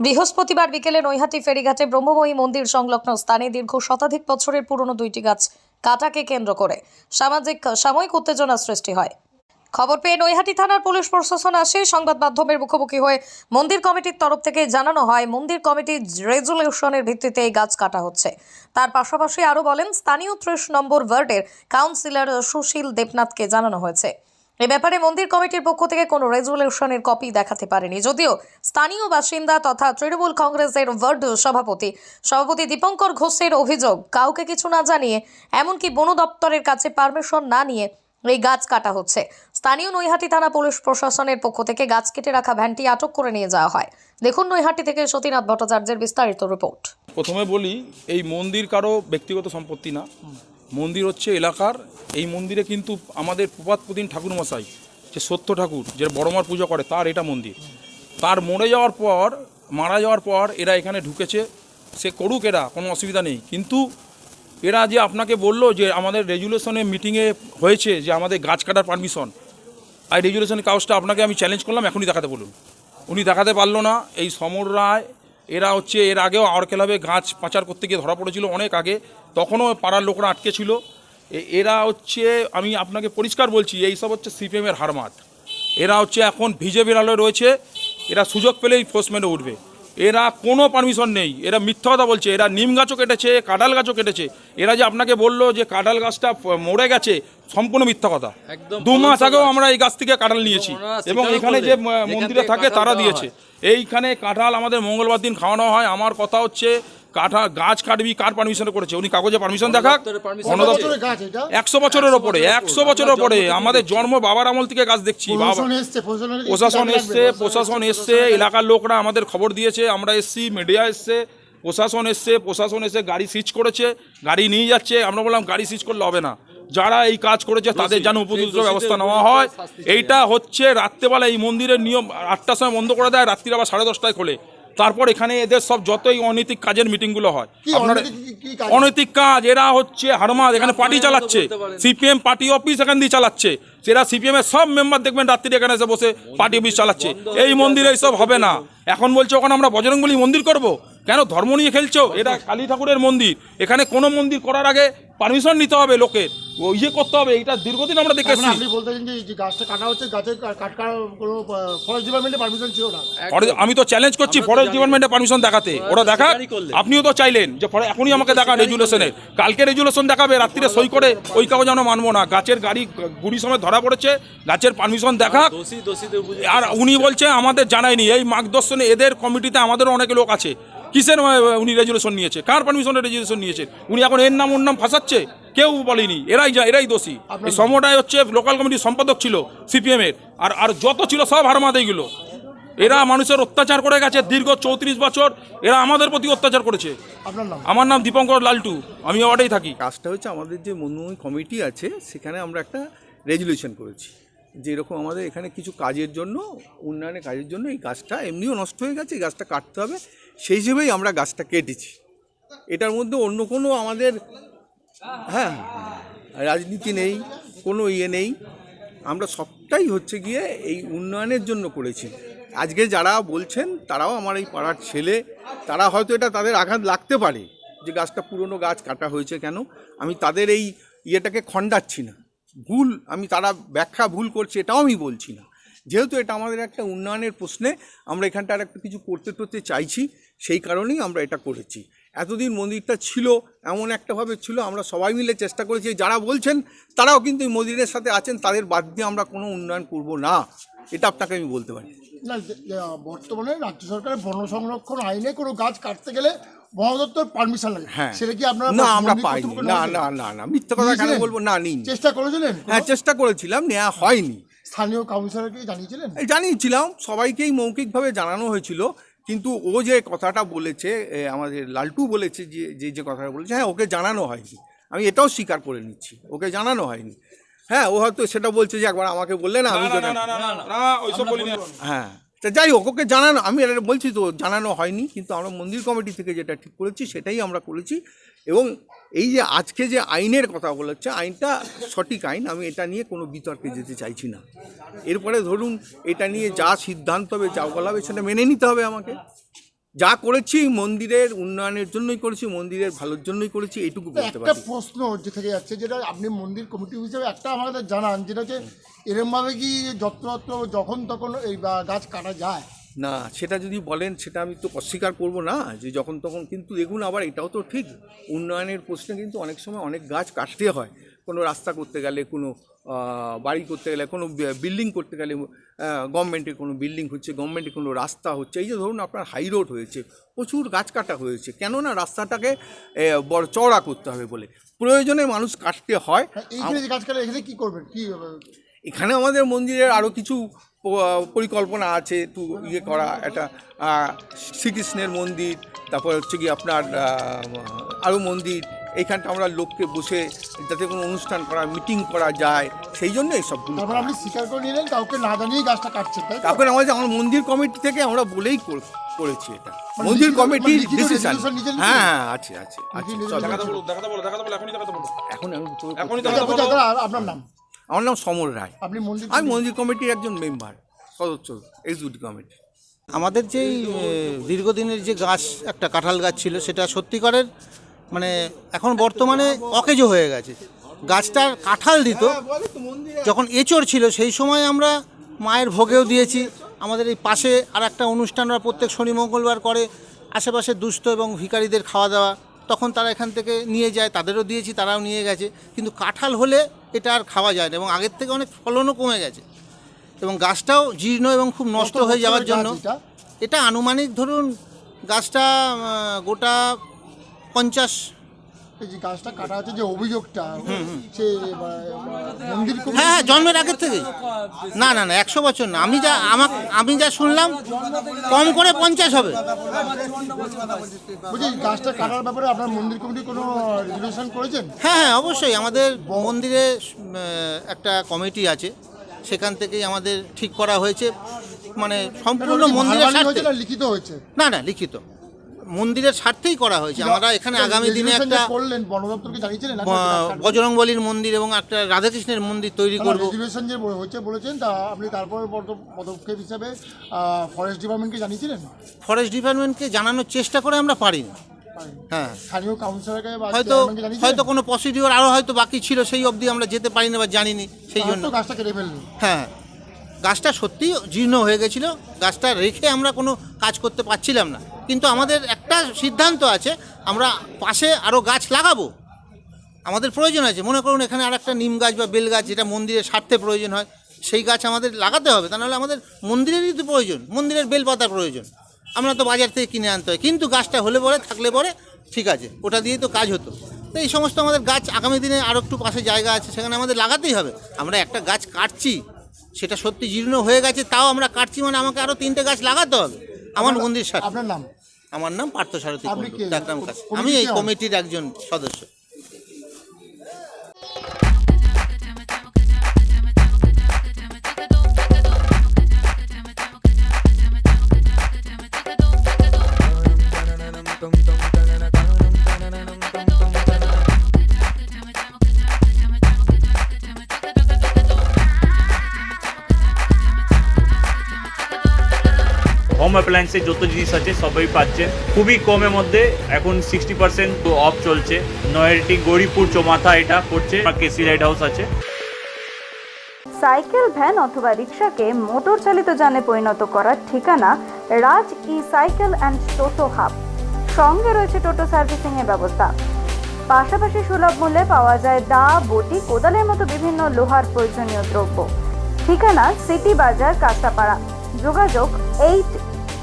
বৃহস্পতিবার বিকেলে নৈহাটি ফেরিঘাটে ব্রহ্মময়ী মন্দির সংলগ্ন স্থানে দীর্ঘ শতাধিক বছরের পুরনো দুইটি গাছ কাটাকে কেন্দ্র করে সামাজিক, সাময়িক উত্তেজনা সৃষ্টি হয়। খবর পেয়ে নৈহাটি থানার পুলিশ প্রশাসন আসে। সংবাদ মাধ্যমের মুখোমুখি হয়ে মন্দির কমিটির তরফ থেকে জানানো হয়, মন্দির কমিটির রেজুলেশনের ভিত্তিতে এই গাছ কাটা হচ্ছে। তার পাশাপাশি আরও বলেন, স্থানীয় ত্রিশ নম্বর ওয়ার্ডের কাউন্সিলর সুশীল দেবনাথকে জানানো হয়েছে। এ ব্যাপারে মন্দির কমিটির পক্ষ থেকে কোনো রেজুলেশনের কপি দেখাতে পারেনি। যদিও স্থানীয় বাসিন্দা তথা তৃণমূল কংগ্রেসের ওয়ার্ড সভাপতি সভাপতি দীপঙ্কর ঘোষের অভিযোগ, কাউকে কিছু না জানিয়ে, এমনকি বন দপ্তরের কাছে পারমিশন না নিয়ে এই গাছ কাটা হচ্ছে। স্থানীয় নৈহাটি থানা পুলিশ প্রশাসনের পক্ষ থেকে গাছ কেটে রাখা ভ্যানটি আটক করে নিয়ে যাওয়া হয়। দেখুন নৈহাটি থেকে সতীনাথ ভট্টাচার্যের বিস্তারিত রিপোর্ট। প্রথমে বলি, এই মন্দির কারও ব্যক্তিগত সম্পত্তি না। মন্দির হচ্ছে এলাকার, এই মন্দিরে কিন্তু আমাদের প্রপাত প্রতিম ঠাকুরমশাই, যে সত্য ঠাকুর, যে বড়মার পুজো করে, তার এটা মন্দির। তার মরে যাওয়ার পর, মারা যাওয়ার পর এরা এখানে ঢুকেছে। সে করুক এরা, কোনো অসুবিধা নেই। কিন্তু এরা যে আপনাকে বলল যে আমাদের রেজুলেশনে মিটিংয়ে হয়েছে যে আমাদের গাছ কাটার পারমিশন, আর রেজুলেশনের কাগজটা আপনাকে আমি চ্যালেঞ্জ করলাম, এখনই দেখাতে বলুন। উনি দেখাতে পারল না, এই সমর রায় এরা হচ্ছে, এর আগেও ক্লাবে গাছ পাচার করতে গিয়ে ধরা পড়েছিল অনেক আগে। তখনও পাড়ার লোকরা আটকে ছিল। এরা হচ্ছে, আমি আপনাকে পরিষ্কার বলছি এই সব হচ্ছে সিপিএমের হারমাট এরা হচ্ছে এখন ভিজে আলোয় রয়েছে। এরা সুযোগ পেলেই ফোর্সমেন্টে উঠবে। এরা কোনো পারমিশন নেই। এরা মিথ্যা কথা বলছে। এরা নিম গাছও কেটেছে কাঁঠাল গাছও কেটেছে। এরা যে আপনাকে বলল যে কাঁঠাল গাছটা মরে গেছে সম্পূর্ণ মিথ্যা কথা। দু মাস আগেও আমরা এই গাছ থেকে কাঁঠাল নিয়েছি। এবং এখানে যে মন্দিরে থাকে তারা দিয়েছে। এইখানে কাঁঠাল আমাদের মঙ্গলবার দিন খাওয়ানো হয়। আমার কথা হচ্ছে কাঁঠাল গাছ কাটবি কার পারমিশন করেছে? উনি কাগজে পারমিশন এটা? একশো বছরের ওপরে একশো বছরের ওপরে। আমাদের জন্ম বাবার আমল থেকে গাছ দেখছি। বাবা প্রশাসন এসছে প্রশাসন। এসছে এলাকার লোকরা আমাদের খবর দিয়েছে আমরা এসছি মিডিয়া এসছে প্রশাসন এসছে প্রশাসন এসে গাড়ি সিজ করেছে গাড়ি নিয়ে যাচ্ছে। আমরা বললাম গাড়ি সিজ করলে হবে না। যারা এই কাজ করেছে তাদের যেন উপযুক্ত ব্যবস্থা নেওয়া হয়। এইটা হচ্ছে রাত্রেবেলা এই মন্দিরের নিয়ম আটটার সময় বন্ধ করে দেয় রাত্রির আবার সাড়ে দশটায় খোলে। তারপর এখানে এদের সব যতই অনৈতিক কাজের মিটিংগুলো হয় আপনারা অনৈতিক কাজ? এরা হচ্ছে হারমাদ এখানে পার্টি চালাচ্ছে। সিপিএম পার্টি অফিস এখান দিয়ে চালাচ্ছে। সেরা সিপিএম এর সব মেম্বার দেখবেন রাত্রি এখানে এসে বসে পার্টি অফিস চালাচ্ছে। এই মন্দিরে এইসব হবে না। এখন বলছে ওখানে আমরা বজরংবলী মন্দির করব? কেন ধর্ম নিয়ে খেলছো? এটা কালী ঠাকুরের মন্দির। এখানে কোনো মন্দির করার আগে পারমিশন নিতে হবে লোকের। ও ইয়ে করতে হবে এটা দীর্ঘদিন আমরা মানে আপনি বলতেছেন যে যে গাছটা কাটা হচ্ছে গাছের কাট কোনো ফরেস্ট ডিপার্টমেন্টের পারমিশন ছিল না। আমি তো চ্যালেঞ্জ করছি ফরেস্ট জানি। ডিপার্টমেন্টের পারমিশন দেখাতে। ওরা করলেন। আপনিও তো চাইলেন যে এখনই আমাকে দেখা রেজুলেশনে কালকে রেজুলেশন দেখাবে রাত্রিরে সই করে ওই কাগজ আমরা মানবো না। গাছের গাড়ি গুড়ি সময় ধরা পড়েছে গাছের পারমিশন উপযুক্ত আর উনি। বলছে আমাদের জানায়নি। এই মার্গদর্শনে এদের কমিটিতে আমাদেরও অনেক লোক আছে। কিসের উনি রেজুলেশন নিয়েছে? কার পারমিশনের রেজুলেশন নিয়েছে? উনি এখন এর নাম ওর নাম ফাঁসাচ্ছে? কেউ বলেনি। এরাই যা এরাই দোষী। এই সমটাই হচ্ছে লোকাল কমিটির সম্পাদক ছিল সিপিএম এর। আর আর যত ছিল সব হারমাদ এইগুলো এরা মানুষের অত্যাচার করে গেছে দীর্ঘ চৌত্রিশ বছর। এরা আমাদের প্রতি অত্যাচার করেছে। আমার নাম দীপঙ্কর লালটু। আমি ওয়ার্ডেই থাকি। কাজটা হচ্ছে আমাদের যে মনোনয়ন কমিটি আছে সেখানে আমরা একটা রেজুলেশন করেছি। যে এরকম আমাদের এখানে কিছু কাজের জন্য, উন্নয়নের কাজের জন্য এই গাছটা এমনিও নষ্ট হয়ে গেছে, এই গাছটা কাটতে হবে। সেই হিসেবেই আমরা গাছটা কেটেছি। এটার মধ্যে অন্য কোনো আমাদের হ্যাঁ রাজনীতি নেই, কোনো ইয়ে নেই। আমরা সবটাই হচ্ছে গিয়ে এই উন্নয়নের জন্য করেছি। আজকে যারা বলছেন, তারাও আমার এই পাড়ার ছেলে, তারা হয়তো এটা তাদের আঘাত লাগতে পারে যে গাছটা পুরনো গাছ কাটা হয়েছে কেন? আমি তাদের এই ইয়েটাকে খণ্ডাচ্ছি না। ভুল, আমি তারা ব্যাখ্যা ভুল করছে এটাও আমি বলছি না। যেহেতু এটা আমাদের একটা উন্নয়নের প্রশ্নে আমরা এখানটার একটা কিছু করতে করতে চাইছি, সেই কারণেই আমরা এটা করেছি। এতদিন মন্দিরটা ছিল, এমন একটাভাবে ছিল, আমরা সবাই মিলে চেষ্টা করেছি, যারা বলছেন তারাও কিন্তু এই মন্দিরের সাথে আছেন, তাদের বাদ দিয়ে আমরা কোনো উন্নয়ন করব না। এটা আপনাকে আমি বলতে পারি। না বর্তমানে রাজ্য সরকারের বন সংরক্ষণ আইনে কোনো গাছ কাটতে গেলে পারমিশন লাগে হ্যাঁ সেটা কি আপনারা না আমরা পাইনি না না না না মিথ্যা কথা কেন বলব না নিন চেষ্টা করেছিলেন হ্যাঁ চেষ্টা করেছিলাম নেওয়া হয়নি স্থানীয় কাউন্সিলরকে জানিয়েছিলেন জানিয়েছিলাম সবাইকেই মৌখিকভাবে জানানো হয়েছিল কিন্তু ও যে কথাটা বলেছে আমাদের লালটু বলেছে যে যে যে কথাটা বলেছে হ্যাঁ ওকে জানানো হয়নি আমি এটাও স্বীকার করে নিচ্ছি ওকে জানানো হয়নি হ্যাঁ ও হয়তো সেটা বলছে যে একবার আমাকে বললে না আমি না, যেটা- না, না, না, না, না, ওইসব বলিনি। হ্যাঁ তা যাই হোক, ওকে জানানো, আমি এটা বলছি তো, জানানো হয়নি, কিন্তু আমরা মন্দির কমিটি থেকে যেটা ঠিক করেছি, সেটাই আমরা করেছি। এবং এই যে আজকে যে আইনের কথা বলেছে আইনটা সঠিক আইন, আমি এটা নিয়ে কোনো বিতর্কে যেতে চাইছি না। এরপরে ধরুন, এটা নিয়ে যা সিদ্ধান্ত হবে, যা বলা হবে, সেটা মেনে নিতে হবে আমাকে। যা করেছি মন্দিরের উন্নয়নের জন্যই করেছি মন্দিরের ভালোর জন্যই করেছি এইটুকু বলতে একটা প্রশ্ন যে থেকে যাচ্ছে যেটা আপনি মন্দির কমিটি হিসেবে একটা আমাদের জানান যেটা হচ্ছে এরমভাবে কি যত্রতত্র যখন তখন এই গাছ কাটা যায়? না সেটা যদি বলেন সেটা আমি তো অস্বীকার করব না যে যখন তখন কিন্তু দেখুন আবার এটাও তো ঠিক উন্নয়নের প্রশ্নে কিন্তু অনেক সময় অনেক গাছ কাটতে হয় কোনো রাস্তা করতে গেলে কোনো বাড়ি করতে গেলে কোনো বিল্ডিং করতে গেলে গভর্নমেন্টের কোনো বিল্ডিং হচ্ছে গভর্নমেন্টের কোনো রাস্তা হচ্ছে এই যে ধরুন আপনার হাই রোড হয়েছে প্রচুর গাছ কাটা হয়েছে কেননা রাস্তাটাকে বড় চওড়া করতে হবে বলে। প্রয়োজনে মানুষ কাটতে হয়। হ্যাঁ, গাছ কাটা এখানে কি করবেন? কি এখানে আমাদের মন্দিরের আরও কিছু পরিকল্পনা আছে একটু ইয়ে করা একটা শ্রীকৃষ্ণের মন্দির তারপর হচ্ছে কি আপনার আরও মন্দির এইখানটা আমরা লোককে বসে যাতে কোনো অনুষ্ঠান করা মিটিং করা যায় সেই জন্য এইসবগুলো তারপর আপনি স্বীকার করে নিলেন কাউকে না জানিয়ে গাছটা কাটছেন তাই? তারপরে আমাদের আমার মন্দির কমিটি থেকে আমরা বলেই কর- করেছি এটা। মানে মন্দির লিখিত- কমিটির মানে ডিসিশন? হ্যাঁ হ্যাঁ আছে আছে এখন আমি আপনার নাম? আমার নাম সমর রায়। আপনি মন্দির আমি মন্দির কমিটির একজন মেম্বার সদস্য এক্সিকিউটিভ কমিটি আমাদের যেই দীর্ঘদিনের যে গাছ একটা কাঁঠাল গাছ ছিল সেটা সত্যিকারের মানে এখন বর্তমানে অকেজো হয়ে গেছে। গাছটার কাঁঠাল দিত যখন এঁচড় ছিল সেই সময় আমরা মায়ের ভোগেও দিয়েছি। আমাদের এই পাশে আর একটা অনুষ্ঠান ওরা প্রত্যেক শনি মঙ্গলবার করে। আশেপাশে দুস্থ এবং ভিখারিদের খাওয়া দাওয়া। তখন তারা এখান থেকে নিয়ে যায় তাদেরও দিয়েছি তারাও নিয়ে গেছে। কিন্তু কাঁঠাল হলে এটা আর খাওয়া যায় না এবং আগের থেকে অনেক ফলনও কমে গেছে। এবং গাছটাও জীর্ণ এবং খুব নষ্ট হয়ে যাওয়ার জন্য? এটা? আনুমানিক ধরুন গাছটা গোটা পঞ্চাশ। এই যে গাছটা কাটা হচ্ছে যে অভিযোগটা সে মন্দির হ্যাঁ হ্যাঁ জন্মের আগের থেকে। না না না একশো বছর না। আমি যা আমাক আমি যা শুনলাম কম করে পঞ্চাশ হবে। বলছি গাছটা কাটার ব্যাপারে আপনার মন্দির কমিটি কোনো রেজুলেশন করেছেন? হ্যাঁ হ্যাঁ অবশ্যই। আমাদের মন্দিরে একটা কমিটি আছে। সেখান থেকেই আমাদের ঠিক করা হয়েছে। মানে সম্পূর্ণ মন্দিরের লিখিত হয়েছে? না না লিখিত। মন্দিরের স্বার্থেই করা হয়েছে। আমরা এখানে আগামী দিনে একটা করলেন বন দপ্তরকে জানিয়েছিলেন বজরংবলির মন্দির এবং একটা রাধাকৃষ্ণের মন্দির তৈরি করব। রেজুলেশন যে হয়েছে বলেছেন তা আপনি তারপরে পদ- পদক্ষেপ হিসাবে ফরেস্ট ডিপার্টমেন্টকে জানিয়েছিলেন? ফরেস্ট ডিপার্টমেন্টকে জানানোর চেষ্টা করে আমরা পারিনি হ্যাঁ। স্থানীয় কাউন্সিলরকে বা হয়তো হয়তো কোনো প্রসিডিওর আরও হয়তো বাকি ছিল সেই অবধি আমরা যেতে পারিনি বা জানিনি সেই জন্য। গাছটা কেটে ফেললেন হ্যাঁ। গাছটা সত্যি জীর্ণ হয়ে গেছিল গাছটা রেখে আমরা কোনো কাজ করতে পারছিলাম না। কিন্তু আমাদের একটা সিদ্ধান্ত আছে আমরা পাশে আরও গাছ লাগাবো। আমাদের প্রয়োজন আছে। মনে করুন এখানে আর একটা নিম গাছ বা বেল গাছ যেটা মন্দিরের স্বার্থে প্রয়োজন হয় সেই গাছ আমাদের লাগাতে হবে। তা নাহলে আমাদের মন্দিরেরই তো প্রয়োজন মন্দিরের বেলপাতার প্রয়োজন। আমরা তো বাজার থেকে কিনে আনতে হয় কিন্তু গাছটা হলে পরে থাকলে পরে ঠিক আছে ওটা দিয়েই তো কাজ হতো। তো এই সমস্ত আমাদের গাছ আগামী দিনে আরও একটু পাশে জায়গা আছে সেখানে আমাদের লাগাতেই হবে। আমরা একটা গাছ কাটছি সেটা সত্যি জীর্ণ হয়ে গেছে তাও আমরা কাটছি মানে আমাকে আরও তিনটে গাছ লাগাতে হবে। আমার মন্দির সাথে আপনার নাম? আমার নাম পার্থ সারথী? ডাকরাম কাছে আমি এই কমিটির একজন সদস্য। হোম অ্যাপ্লায়েন্সের যত জিনিস আছে, সবই পাচ্ছেন খুবই কমের মধ্যে এখন সিক্সটি পার্সেন্ট অফ চলছে। নয়ারটি গৌরীপুর চৌমাথা এটা পড়ছে কেসি লাইট হাউস আছে। সাইকেল, ভ্যান অথবা রিক্সাকে মোটর চালিত যানে পরিণত করার ঠিকানা Raj E cycle and toto hub. সঙ্গে রয়েছে টোটো সার্ভিসিং এর ব্যবস্থা। পাশাপাশি সুলভ মূল্যে পাওয়া যায় দা বটি, কোদালের মতো বিভিন্ন লোহার প্রয়োজনীয় দ্রব্য। ঠিকানা সিটি বাজার কাঁচাপাড়া যোগাযোগ eight